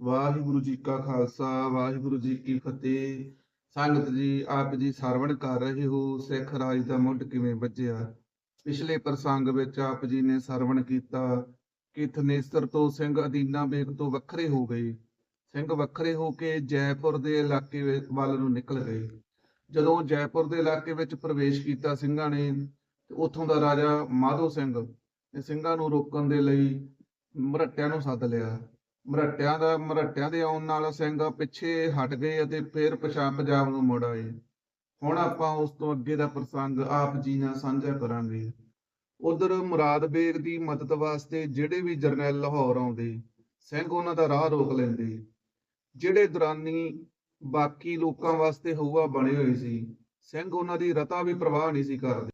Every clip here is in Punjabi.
ਵਾਹਿਗੁਰੂ ਜੀ ਕਾ ਖਾਲਸਾ, ਵਾਹਿਗੁਰੂ ਜੀ ਕੀ ਫਤਿਹ। ਸੰਗਤ ਜੀ, ਆਪ ਜੀ ਸਰਵਣ ਕਰ ਰਹੇ ਹੋ, ਸਿੱਖ ਰਾਜ ਦਾ ਮੁੱਢ ਕਿਵੇਂ ਵੱਜਿਆ? ਪਿਛਲੇ ਪ੍ਰਸੰਗ ਵਿੱਚ ਆਪ ਜੀ ਨੇ ਸਰਵਣ ਕੀਤਾ ਕਿ ਥਨੇਸਰ ਤੋਂ ਸਿੰਘ ਅਦੀਨਾ ਬੇਗ ਤੋਂ ਵੱਖਰੇ ਹੋ ਗਏ। ਸਿੰਘ ਵੱਖਰੇ ਹੋ ਕੇ ਜੈਪੁਰ ਦੇ ਇਲਾਕੇ ਵੱਲ ਨੂੰ ਨਿਕਲ ਗਏ। ਜਦੋਂ ਜੈਪੁਰ ਦੇ ਇਲਾਕੇ ਵਿੱਚ ਪ੍ਰਵੇਸ਼ ਕੀਤਾ ਸਿੰਘਾਂ ਨੇ ਉੱਥੋਂ ਦਾ ਰਾਜਾ ਮਾਧੋ ਸਿੰਘ ਨੇ ਸਿੰਘਾਂ ਨੂੰ ਰੋਕਣ ਦੇ ਲਈ ਮਰੱਟਿਆਂ ਨੂੰ ਸੱਦ ਲਿਆ। ਮਰਹੱਟਿਆਂ ਦਾ ਮਰਹੱਟਿਆਂ ਦੇ ਆਉਣ ਨਾਲ ਸਿੰਘ ਪਿੱਛੇ ਹਟ ਗਏ ਅਤੇ ਫਿਰ ਪਛਾਣ ਪੰਜਾਬ ਨੂੰ ਮੁੜ ਆਏ। ਹੁਣ ਆਪਾਂ ਉਸ ਤੋਂ ਅੱਗੇ ਦਾ ਪ੍ਰਸੰਗ ਆਪ ਜੀ ਨਾਲ ਸਾਂਝਾ ਕਰਾਂਗੇ। ਉਧਰ ਮੁਰਾਦ ਬੇਗ ਦੀ ਮਦਦ ਵਾਸਤੇ ਜਿਹੜੇ ਵੀ ਜਰਨੈਲ ਲਾਹੌਰ ਆਉਂਦੇ, ਸਿੰਘ ਉਹਨਾਂ ਦਾ ਰਾਹ ਰੋਕ ਲੈਂਦੇ। ਜਿਹੜੇ ਦੁਰਾਨੀ ਬਾਕੀ ਲੋਕਾਂ ਵਾਸਤੇ ਹਊਆ ਬਣੇ ਹੋਏ ਸੀ, ਸਿੰਘ ਉਹਨਾਂ ਦੀ ਰਤਾ ਵੀ ਪ੍ਰਵਾਹ ਨਹੀਂ ਸੀ ਕਰਦੇ।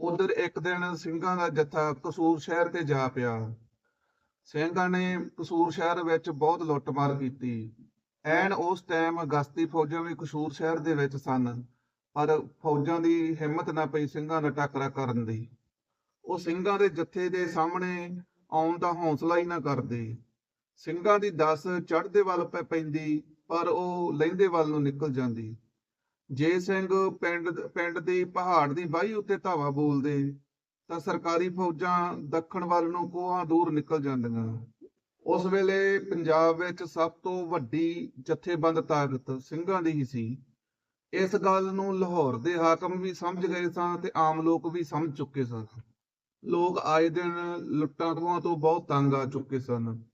ਉਧਰ ਇੱਕ ਦਿਨ ਸਿੰਘਾਂ ਦਾ ਜੱਥਾ ਕਸੂਰ ਸ਼ਹਿਰ ਤੇ ਜਾ ਪਿਆ। ਸਿੰਘਾਂ ਨੇ ਕਸੂਰ ਸ਼ਹਿਰ ਵਿੱਚ ਬਹੁਤ ਲੁੱਟਮਾਰ ਕੀਤੀ। ਐਨ ਉਸ ਟਾਈਮ ਅਗਸਤੀ ਫੌਜਾਂ ਵੀ ਕਸੂਰ ਸ਼ਹਿਰ ਦੇ ਵਿੱਚ ਸਨ, ਪਰ ਫੌਜਾਂ ਦੀ ਹਿੰਮਤ ਨਾ ਪਈ ਸਿੰਘਾਂ ਦਾ ਟਾਕਰਾ ਕਰਨ ਦੀ। ਉਹ ਸਿੰਘਾਂ ਦੇ ਜੱਥੇ ਦੇ ਸਾਹਮਣੇ ਆਉਣ ਦਾ ਹੌਸਲਾ ਹੀ ਨਾ ਕਰਦੇ। ਸਿੰਘਾਂ ਦੀ ਦਸ ਚੜ੍ਹਦੇ ਵੱਲ ਪੈਂਦੀ, ਪਰ ਉਹ ਲਹਿੰਦੇ ਵੱਲ ਨੂੰ ਨਿਕਲ ਜਾਂਦੀ। ਜੇ ਸਿੰਘ ਪਿੰਡ ਪਿੰਡ ਦੀ ਪਹਾੜ ਦੀ ਬਾਹੀ ਉੱਤੇ ਧਾਵਾ ਬੋਲਦੇ ਤਾਂ ਸਰਕਾਰੀ ਫੌਜਾਂ ਦੱਖਣ ਵੱਲ ਨੂੰ ਕੋਹਾਂ ਦੂਰ ਨਿਕਲ ਜਾਂਦੀਆਂ। ਉਸ ਵੇਲੇ ਪੰਜਾਬ ਵਿੱਚ ਸਭ ਤੋਂ ਵੱਡੀ ਜਥੇਬੰਦ ਤਾਕਤ ਸਿੰਘਾਂ ਦੀ ਹੀ ਸੀ। ਇਸ ਗੱਲ ਨੂੰ ਲਾਹੌਰ ਦੇ ਹਾਕਮ ਵੀ ਸਮਝ ਗਏ ਸਨ ਤੇ ਆਮ ਲੋਕ ਵੀ ਸਮਝ ਚੁੱਕੇ ਸਨ ਲੋਕ ਆਏ ਦਿਨ ਲੁੱਟਾਂ ਖੋਹਾਂ ਤੋਂ ਬਹੁਤ ਤੰਗ ਆ ਚੁੱਕੇ ਸਨ।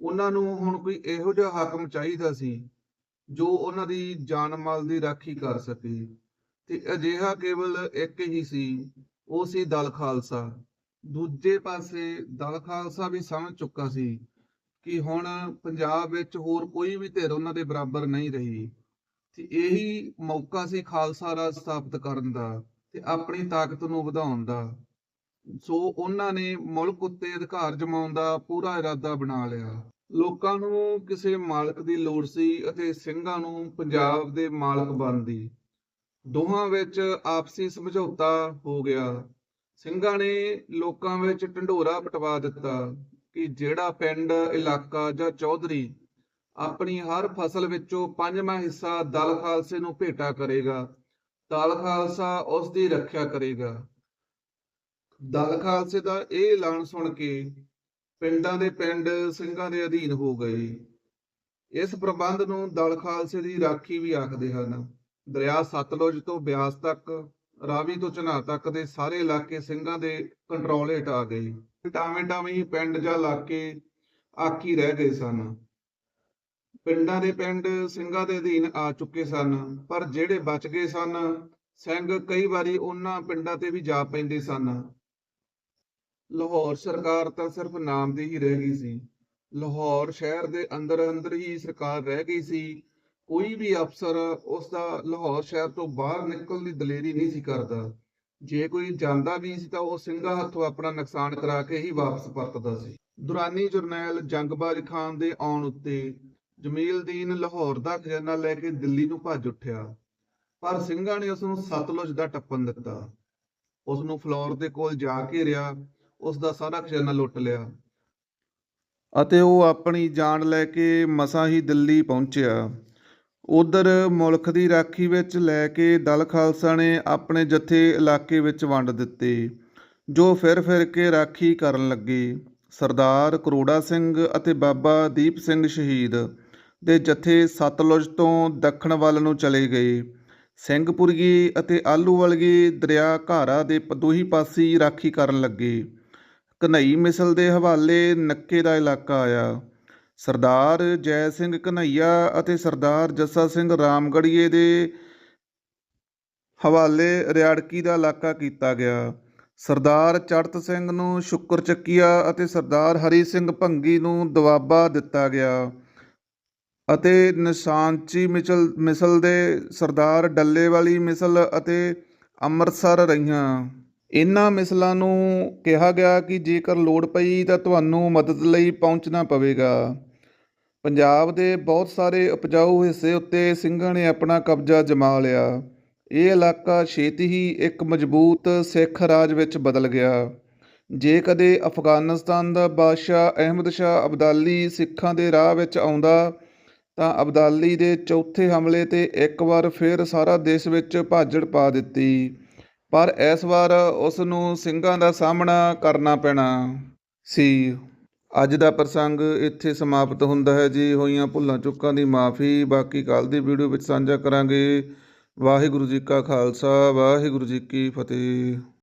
ਉਹਨਾਂ ਨੂੰ ਹੁਣ ਕੋਈ ਇਹੋ ਜਿਹਾ ਹਾਕਮ ਚਾਹੀਦਾ ਸੀ ਜੋ ਉਹਨਾਂ ਦੀ ਜਾਨ ਮਾਲ ਦੀ ਰਾਖੀ ਕਰ ਸਕੇ। ਤੇ ਅਜਿਹਾ ਕੇਵਲ ਇੱਕ ਹੀ ਸੀ ਉਹ ਸੀ ਦਲ ਖਾਲਸਾ। ਦੂਜੇ ਪਾਸੇ ਦਲ ਖਾਲਸਾ ਵੀ ਸਮਝ ਚੁੱਕਾ ਸੀ ਕਿ ਹੁਣ ਪੰਜਾਬ ਵਿੱਚ ਹੋਰ ਕੋਈ ਵੀ ਧਿਰ ਉਹਨਾਂ ਦੇ ਬਰਾਬਰ ਨਹੀਂ ਰਹੀ। ਤੇ ਇਹੀ ਮੌਕਾ ਸੀ ਖਾਲਸਾ ਰਾਜ ਸਥਾਪਿਤ ਕਰਨ ਦਾ ਤੇ ਆਪਣੀ ਤਾਕਤ ਨੂੰ ਵਧਾਉਣ ਦਾ। ਸੋ ਉਹਨਾਂ ਨੇ ਮੁਲਕ ਉੱਤੇ ਅਧਿਕਾਰ ਜਮਾਉਣ ਦਾ ਪੂਰਾ ਇਰਾਦਾ ਬਣਾ ਲਿਆ। ਲੋਕਾਂ ਨੂੰ ਕਿਸੇ ਮਾਲਕ ਦੀ ਲੋੜ ਸੀ ਅਤੇ ਸਿੰਘਾਂ ਨੂੰ ਪੰਜਾਬ ਦੇ ਮਾਲਕ ਬਣਨ ਦੀ ਦੋਹਾਂ ਵਿੱਚ ਆਪਸੀ ਸਮਝੌਤਾ ਹੋ ਗਿਆ। ਸਿੰਘਾਂ ਨੇ ਲੋਕਾਂ ਵਿੱਚ ਢੰਡੋਰਾ ਪਟਵਾ ਦਿੱਤਾ ਕਿ ਜਿਹੜਾ ਪਿੰਡ, ਇਲਾਕਾ ਜਾਂ ਚੌਧਰੀ ਆਪਣੀ ਹਰ ਫਸਲ ਵਿੱਚੋਂ ਪੰਜਵਾਂ ਹਿੱਸਾ ਦਲ ਖਾਲਸੇ ਨੂੰ ਭੇਟਾ ਕਰੇਗਾ, ਦਲ ਖਾਲਸਾ ਉਸ ਦੀ ਰੱਖਿਆ ਕਰੇਗਾ। ਦਲ ਖਾਲਸੇ ਦਾ ਇਹ ਐਲਾਨ ਸੁਣ ਕੇ ਪਿੰਡਾਂ ਦੇ ਪਿੰਡ ਸਿੰਘਾਂ ਦੇ ਅਧੀਨ ਹੋ ਗਏ। ਇਸ ਪ੍ਰਬੰਧ ਨੂੰ ਦਲ ਖਾਲਸੇ ਦੀ ਰਾਖੀ ਵੀ ਆਖਦੇ ਹਨ। ਦਰਿਆ ਸਤਲੁਜ ਤੋਂ ਬਿਆਸ ਤੱਕ, ਰਾਵੀ ਤੋਂ ਚਨਾਹ ਤੱਕ ਦੇ ਸਾਰੇ ਇਲਾਕੇ ਸਿੰਘਾਂ ਦੇ ਕੰਟਰੋਲ ਹੇਠ ਆ ਗਏ। ਟਾਵੇਂ ਟਾਵੇਂ ਹੀ ਪਿੰਡ ਜਾਂ ਇਲਾਕੇ ਆਕੀ ਰਹਿ ਗਏ ਸਨ। ਪਿੰਡਾਂ ਦੇ ਪਿੰਡ ਸਿੰਘਾਂ ਦੇ ਅਧੀਨ ਆ ਚੁੱਕੇ ਸਨ, ਪਰ ਜਿਹੜੇ ਬਚ ਗਏ ਸਨ, ਸਿੰਘ ਕਈ ਵਾਰੀ ਉਹਨਾਂ ਪਿੰਡਾਂ ਤੇ ਵੀ ਜਾ ਪੈਂਦੇ ਸਨ। ਲਾਹੌਰ ਸਰਕਾਰ ਤਾਂ ਸਿਰਫ ਨਾਮ ਦੀ ਹੀ ਰਹਿ ਗਈ ਸੀ। ਲਾਹੌਰ ਸ਼ਹਿਰ ਦੇ ਅੰਦਰ ਅੰਦਰ ਹੀ ਸਰਕਾਰ ਰਹਿ ਗਈ ਸੀ। ਕੋਈ ਵੀ ਅਫਸਰ ਉਸ ਦਾ ਲਾਹੌਰ ਸ਼ਹਿਰ ਤੋਂ ਬਾਹਰ ਨਿਕਲਣ ਦੀ ਦਲੇਰੀ ਨਹੀਂ ਸੀ ਕਰਦਾ। ਜੇ ਕੋਈ ਜਾਂਦਾ ਵੀ ਸੀ ਤਾਂ ਉਹ ਸਿੰਘਾਂ ਹੱਥੋਂ ਆਪਣਾ ਨੁਕਸਾਨ ਕਰਾ ਕੇ ਹੀ ਵਾਪਸ ਪਰਤਦਾ ਸੀ। ਦੁਰਾਨੀ ਜਰਨੈਲ ਜੰਗਬਾਜ਼ ਖਾਨ ਦੇ ਆਉਣ ਉੱਤੇ ਜਮੀਲਦੀਨ ਲਾਹੌਰ ਦਾ ਖਜ਼ਾਨਾ ਲੈ ਕੇ ਦਿੱਲੀ ਨੂੰ ਭੱਜ ਉੱਠਿਆ। ਪਰ ਸਿੰਘਾਂ ਨੇ ਉਸ ਨੂੰ ਸਤਲੁਜ ਦਾ ਟੱਪਣ ਦਿੱਤਾ। ਉਸ ਨੂੰ ਫਲੋਰ ਦੇ ਕੋਲ ਜਾ ਘੇਰਿਆ ਉਸ ਦਾ ਸਾਰਾ ਖਜ਼ਾਨਾ ਲੁੱਟ ਲਿਆ। ਅਤੇ ਉਹ ਆਪਣੀ ਜਾਨ ਲੈ ਕੇ ਮਸਾਂ ਹੀ ਦਿੱਲੀ ਪਹੁੰਚਿਆ। ਉਧਰ ਮੁਲਕ ਦੀ ਰਾਖੀ ਵਿੱਚ ਲੈ ਕੇ ਦਲ ਖਾਲਸਾ ਨੇ ਆਪਣੇ ਜਥੇ ਇਲਾਕੇ ਵਿੱਚ ਵੰਡ ਦਿੱਤੇ, ਜੋ ਫਿਰ ਫਿਰ ਕੇ ਰਾਖੀ ਕਰਨ ਲੱਗੇ। ਸਰਦਾਰ ਕਰੋੜਾ ਸਿੰਘ ਅਤੇ ਬਾਬਾ ਦੀਪ ਸਿੰਘ ਸ਼ਹੀਦ ਦੇ ਜਥੇ ਸਤਲੁਜ ਤੋਂ ਦੱਖਣ ਵੱਲ ਨੂੰ ਚਲੇ ਗਏ। ਸਿੰਘਪੁਰਗੀ ਅਤੇ ਆਲੂਵਾਲਗੀ ਦਰਿਆ ਘਾਰਾ ਦੇ ਪ- ਦੋਹੀ ਪਾਸੇ ਰਾਖੀ ਕਰਨ ਲੱਗੇ। ਕਨਈ ਮਿਸਲ ਦੇ ਹਵਾਲੇ ਨੱਕੇ ਦਾ ਇਲਾਕਾ ਆਇਆ। ਸਰਦਾਰ ਜੈ ਸਿੰਘ ਕਨਈਆ ਅਤੇ ਸਰਦਾਰ ਜੱਸਾ ਸਿੰਘ ਰਾਮਗੜੀਏ ਦੇ ਹਵਾਲੇ ਰਿਆੜਕੀ ਦਾ ਇਲਾਕਾ ਕੀਤਾ ਗਿਆ। ਸਰਦਾਰ ਚੜਤ ਸਿੰਘ ਨੂੰ ਸ਼ੁਕਰ ਚੱਕੀਆ ਅਤੇ ਸਰਦਾਰ ਹਰੀ ਸਿੰਘ ਭੰਗੀ ਨੂੰ ਦਵਾਬਾ ਦਿੱਤਾ ਗਿਆ ਅਤੇ ਨਿਸ਼ਾਨਚੀ ਮਿਚਲ, ਮਿਸਲ ਦੇ ਸਰਦਾਰ ਡੱਲੇ ਵਾਲੀ ਮਿਸਲ ਅਤੇ ਅੰਮ੍ਰਿਤਸਰ ਰਹੀਆਂ। ਇਹਨਾਂ ਮਿਸਲਾਂ ਨੂੰ ਕਿਹਾ ਗਿਆ ਕਿ ਜੇਕਰ ਲੋੜ ਪਈ ਤਾਂ ਤੁਹਾਨੂੰ ਮਦਦ ਲਈ ਪਹੁੰਚਣਾ ਪਵੇਗਾ। ਪੰਜਾਬ ਦੇ ਬਹੁਤ ਸਾਰੇ ਉਪਜਾਊ ਹਿੱਸੇ ਉੱਤੇ ਸਿੰਘਾਂ ਨੇ ਆਪਣਾ ਕਬਜ਼ਾ ਜਮਾ ਲਿਆ। ਇਹ ਇਲਾਕਾ ਛੇਤੀ ਹੀ ਇੱਕ ਮਜ਼ਬੂਤ ਸਿੱਖ ਰਾਜ ਵਿੱਚ ਬਦਲ ਗਿਆ। ਜੇ ਕਦੇ ਅਫਗਾਨਿਸਤਾਨ ਦਾ ਬਾਦਸ਼ਾਹ ਅਹਿਮਦ ਸ਼ਾਹ ਅਬਦਾਲੀ ਸਿੱਖਾਂ ਦੇ ਰਾਹ ਵਿੱਚ ਆਉਂਦਾ, ਤਾਂ ਅਬਦਾਲੀ ਦੇ ਚੌਥੇ ਹਮਲੇ ਤੇ ਇੱਕ ਵਾਰ ਫਿਰ ਸਾਰਾ ਦੇਸ਼ ਵਿੱਚ ਭਾਜੜ ਪਾ ਦਿੱਤੀ। ਪਰ ਇਸ ਵਾਰ ਉਸ ਨੂੰ ਸਿੰਘਾਂ ਦਾ ਸਾਹਮਣਾ ਕਰਨਾ ਪੈਣਾ ਸੀ। ਅੱਜ ਦਾ ਪ੍ਰਸੰਗ ਇੱਥੇ ਸਮਾਪਤ ਹੁੰਦਾ ਹੈ ਜੀ। ਹੋਈਆਂ ਭੁੱਲਾਂ ਚੁੱਕਾਂ ਦੀ ਮਾਫੀ। ਬਾਕੀ ਕੱਲ ਦੀ ਵੀਡੀਓ ਵਿੱਚ ਸਾਂਝਾ ਕਰਾਂਗੇ। ਵਾਹਿਗੁਰੂ ਜੀ ਕਾ ਖਾਲਸਾ, ਵਾਹਿਗੁਰੂ ਜੀ ਕੀ ਫਤਿਹ।